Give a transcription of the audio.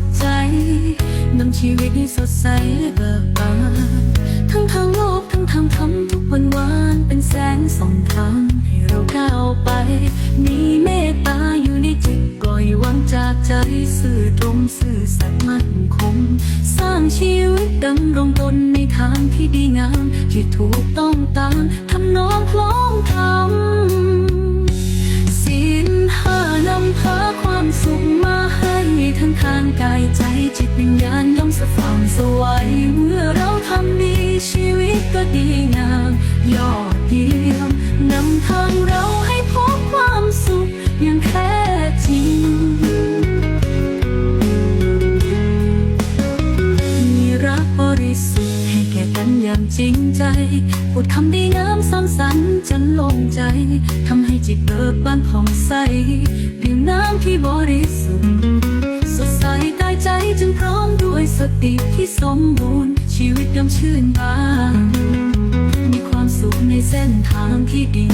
สุขใจนำชีวิตให้สดใสและเบิกบานทั้งทางโลกทั้งทางธรรมทุกวันวานเป็นแสงส่องทางให้เราก้าวไป มีเมตตาอยู่ในจิตปล่อยวางจากใจสื่อตรงสื่อสัตย์มั่นคง สร้างชีวิตดำรงตนในทางที่ดีงามที่ถูกต้องตาม กายใจจิตวิญญาณย่อมสว่างสวัยเมื่อเราทำดีชีวิตก็ดีงามยอดเยี่ยมนำทางเราให้พบความสุขอย่างแท้จริง มีรักบริสุทธิ์ให้แก่กันอย่างจริงใจพูดคำดีงามสร้างสรรค์จนโลงใจทำให้จิตเบิกบานผ่องใสดื่มน้ำที่บริสุทธิ์ สติที่สมบูรณ์ ชีวิตย่อมชื่นบาน มีความสุขในเส้นทางที่ดี